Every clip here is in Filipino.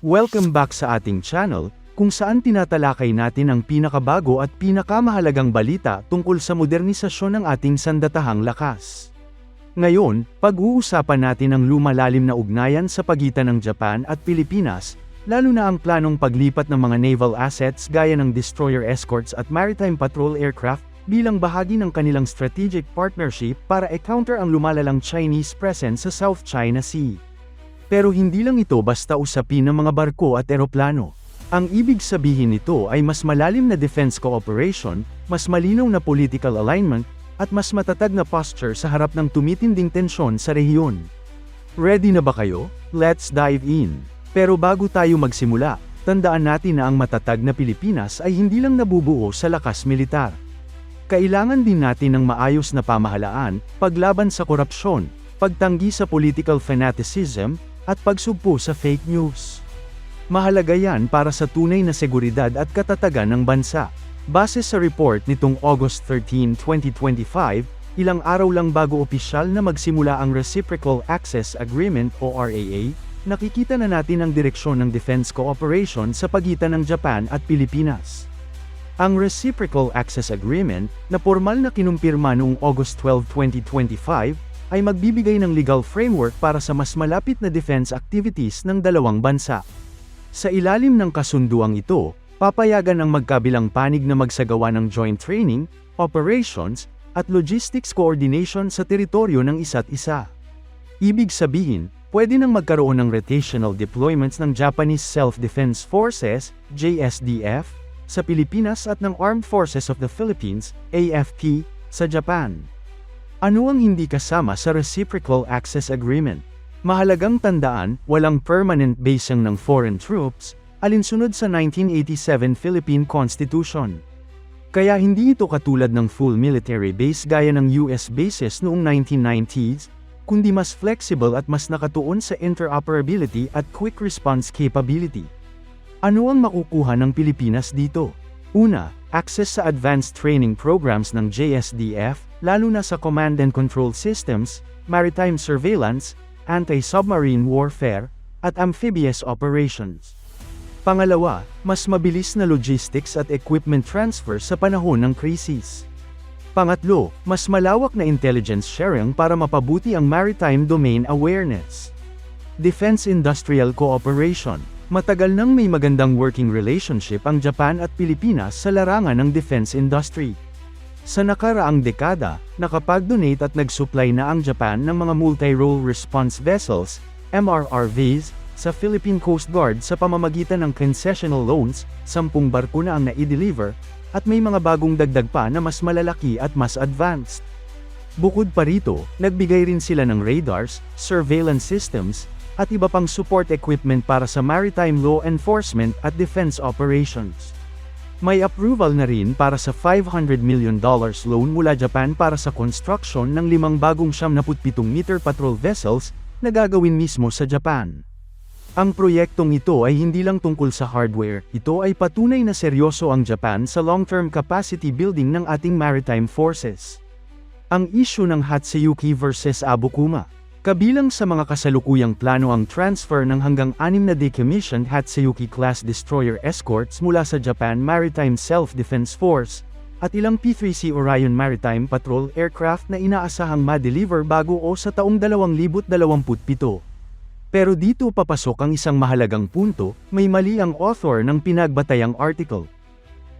Welcome back sa ating channel, kung saan tinatalakay natin ang pinakabago at pinakamahalagang balita tungkol sa modernisasyon ng ating sandatahang lakas. Ngayon, pag-uusapan natin ang lumalalim na ugnayan sa pagitan ng Japan at Pilipinas, lalo na ang planong paglipat ng mga naval assets gaya ng destroyer escorts at maritime patrol aircraft bilang bahagi ng kanilang strategic partnership para i-counter ang lumalalang Chinese presence sa South China Sea. Pero hindi lang ito basta usapin ng mga barko at eroplano. Ang ibig sabihin nito ay mas malalim na defense cooperation, mas malinaw na political alignment, at mas matatag na posture sa harap ng tumitinding tensyon sa rehiyon. Ready na ba kayo? Let's dive in! Pero bago tayo magsimula, tandaan natin na ang matatag na Pilipinas ay hindi lang nabubuo sa lakas militar. Kailangan din natin ng maayos na pamahalaan, paglaban sa korupsyon, pagtanggi sa political fanaticism, at pagsugpo sa fake news. Mahalaga yan para sa tunay na seguridad at katatagan ng bansa. Base sa report nitong August 13, 2025, ilang araw lang bago opisyal na magsimula ang Reciprocal Access Agreement o RAA, nakikita na natin ang direksyon ng defense cooperation sa pagitan ng Japan at Pilipinas. Ang Reciprocal Access Agreement, na formal na kinumpirma noong August 12, 2025, ay magbibigay ng legal framework para sa mas malapit na defense activities ng dalawang bansa. Sa ilalim ng kasunduang ito, papayagan ang magkabilang panig na magsagawa ng joint training, operations, at logistics coordination sa teritoryo ng isa't isa. Ibig sabihin, pwede nang magkaroon ng rotational deployments ng Japanese Self-Defense Forces, JSDF, sa Pilipinas at ng Armed Forces of the Philippines, AFP, sa Japan. Ano ang hindi kasama sa Reciprocal Access Agreement? Mahalagang tandaan, walang permanent basing ng foreign troops, alinsunod sa 1987 Philippine Constitution. Kaya hindi ito katulad ng full military base gaya ng US bases noong 1990s, kundi mas flexible at mas nakatuon sa interoperability at quick response capability. Ano ang makukuha ng Pilipinas dito? Una, access sa advanced training programs ng JSDF, lalo na sa command and control systems, maritime surveillance, anti-submarine warfare, at amphibious operations. Pangalawa, mas mabilis na logistics at equipment transfer sa panahon ng krisis. Pangatlo, mas malawak na intelligence sharing para mapabuti ang maritime domain awareness. Defense Industrial Cooperation Matagal nang may magandang working relationship ang Japan at Pilipinas sa larangan ng defense industry. Sa nakaraang dekada, nakapag-donate at nag-supply na ang Japan ng mga multi-role response vessels, MRRVs, sa Philippine Coast Guard sa pamamagitan ng concessional loans, sampung barko na ang na-deliver, at may mga bagong dagdag pa na mas malalaki at mas advanced. Bukod pa rito, nagbigay rin sila ng radars, surveillance systems, at iba pang support equipment para sa maritime law enforcement at defense operations. May approval na rin para sa $500 million loan mula Japan para sa construction ng limang bagong 77 meter patrol vessels na gagawin mismo sa Japan. Ang proyektong ito ay hindi lang tungkol sa hardware, ito ay patunay na seryoso ang Japan sa long-term capacity building ng ating maritime forces. Ang issue ng Hatsuyuki versus Abukuma Kabilang sa mga kasalukuyang plano ang transfer ng hanggang anim na decommissioned Hatsuyuki-class destroyer escorts mula sa Japan Maritime Self-Defense Force, at ilang P-3C Orion Maritime Patrol aircraft na inaasahang ma-deliver bago o sa taong 2027. Pero dito papasok ang isang mahalagang punto, may mali ang author ng pinagbatayang article.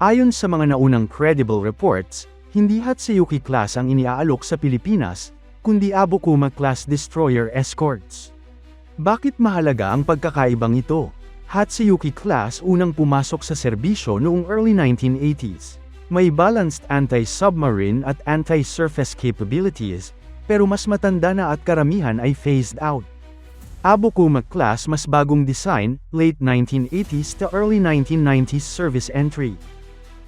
Ayon sa mga naunang credible reports, hindi Hatsuyuki class ang iniaalok sa Pilipinas, kundi Abukuma-class destroyer escorts. Bakit mahalaga ang pagkakaibang ito? Hatsuyuki-class unang pumasok sa serbisyo noong early 1980s. May balanced anti-submarine at anti-surface capabilities, pero mas matanda na at karamihan ay phased out. Abukuma-class mas bagong design, late 1980s to early 1990s service entry.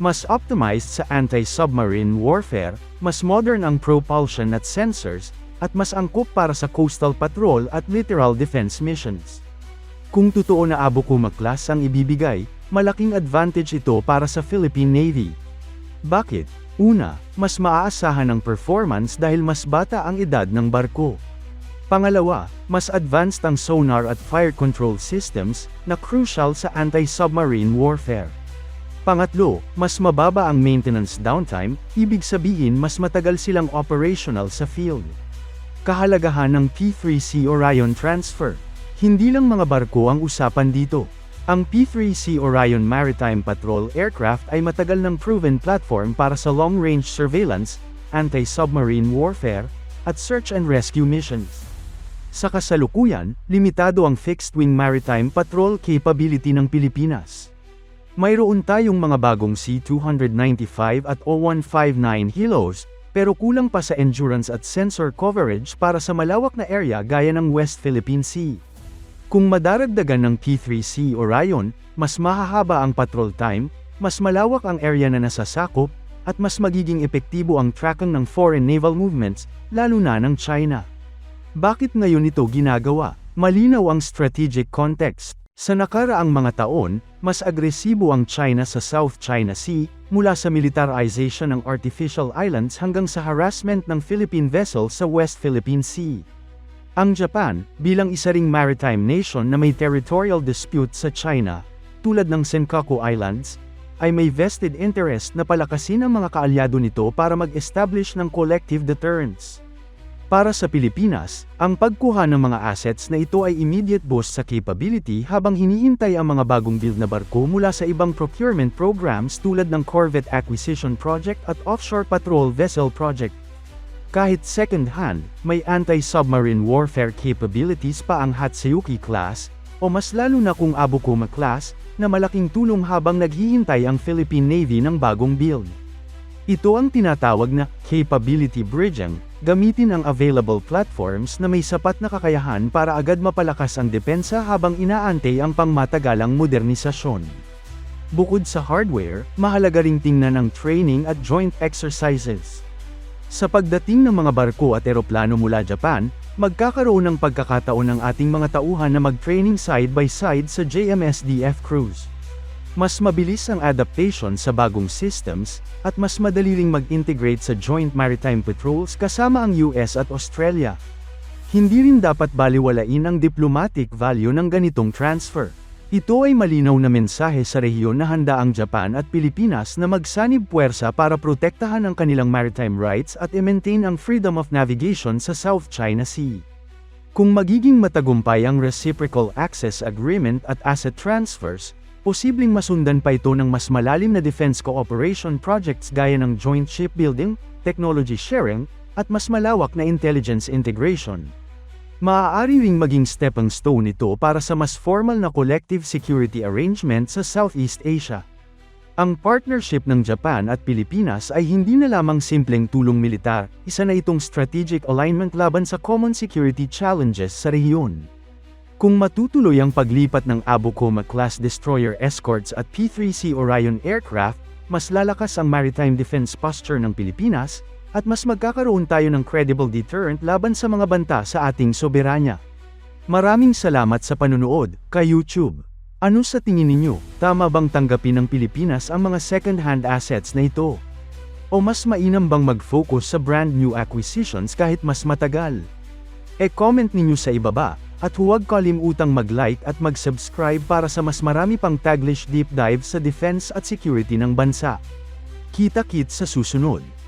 Mas optimized sa anti-submarine warfare, mas modern ang propulsion at sensors, at mas angkop para sa coastal patrol at littoral defense missions. Kung totoo na Abukuma class ang ibibigay, malaking advantage ito para sa Philippine Navy. Bakit? Una, mas maaasahan ang performance dahil mas bata ang edad ng barko. Pangalawa, mas advanced ang sonar at fire control systems na crucial sa anti-submarine warfare. Pangatlo, mas mababa ang maintenance downtime, ibig sabihin mas matagal silang operational sa field. Kahalagahan ng P3C Orion transfer. Hindi lang mga barko ang usapan dito. Ang P3C Orion Maritime Patrol aircraft ay matagal ng proven platform para sa long-range surveillance, anti-submarine warfare, at search and rescue missions. Sa kasalukuyan, limitado ang fixed-wing maritime patrol capability ng Pilipinas. Mayroon tayong mga bagong C-295 at O-159 Hilos, pero kulang pa sa endurance at sensor coverage para sa malawak na area gaya ng West Philippine Sea. Kung madaragdagan ng P3C Orion, mas mahahaba ang patrol time, mas malawak ang area na nasasakop, at mas magiging epektibo ang tracking ng foreign naval movements, lalo na ng China. Bakit ngayon ito ginagawa? Malinaw ang strategic context. Sa nakaraang mga taon, mas agresibo ang China sa South China Sea, mula sa militarization ng artificial islands hanggang sa harassment ng Philippine vessel sa West Philippine Sea. Ang Japan, bilang isa ring maritime nation na may territorial dispute sa China, tulad ng Senkaku Islands, ay may vested interest na palakasin ang mga kaalyado nito para mag-establish ng collective deterrence. Para sa Pilipinas, ang pagkuha ng mga assets na ito ay immediate boost sa capability habang hinihintay ang mga bagong build na barko mula sa ibang procurement programs tulad ng Corvette Acquisition Project at Offshore Patrol Vessel Project. Kahit second-hand, may anti-submarine warfare capabilities pa ang Hatsuyuki class, o mas lalo na kung Abukuma class, na malaking tulong habang naghihintay ang Philippine Navy ng bagong build. Ito ang tinatawag na capability bridging, gamitin ang available platforms na may sapat na kakayahan para agad mapalakas ang depensa habang inaantay ang pangmatagalang modernisasyon. Bukod sa hardware, mahalaga ring tingnan ang training at joint exercises. Sa pagdating ng mga barko at eroplano mula Japan, magkakaroon ng pagkakataon ng ating mga tauhan na mag-training side by side sa JMSDF cruise. Mas mabilis ang adaptation sa bagong systems, at mas madali ring mag-integrate sa joint maritime patrols kasama ang US at Australia. Hindi rin dapat baliwalain ang diplomatic value ng ganitong transfer. Ito ay malinaw na mensahe sa rehiyon na handa ang Japan at Pilipinas na magsanib puwersa para protektahan ang kanilang maritime rights at i-maintain ang freedom of navigation sa South China Sea. Kung magiging matagumpay ang Reciprocal Access Agreement at asset transfers, posibleng masundan pa ito ng mas malalim na defense cooperation projects gaya ng joint shipbuilding, technology sharing, at mas malawak na intelligence integration. Maaari ring maging stepping stone ito para sa mas formal na collective security arrangement sa Southeast Asia. Ang partnership ng Japan at Pilipinas ay hindi na lamang simpleng tulong militar, isa na itong strategic alignment laban sa common security challenges sa rehiyon. Kung matutuloy ang paglipat ng Abukoma-class destroyer escorts at P-3C Orion aircraft, mas lalakas ang maritime defense posture ng Pilipinas, at mas magkakaroon tayo ng credible deterrent laban sa mga banta sa ating soberanya. Maraming salamat sa panunood, ka YouTube. Ano sa tingin ninyo, tama bang tanggapin ng Pilipinas ang mga second-hand assets na ito? O mas mainam bang mag-focus sa brand new acquisitions kahit mas matagal? E-comment ninyo sa ibaba, at huwag kalimutang mag-like at mag-subscribe para sa mas marami pang Taglish Deep Dive sa defense at security ng bansa. Kita-kit sa susunod.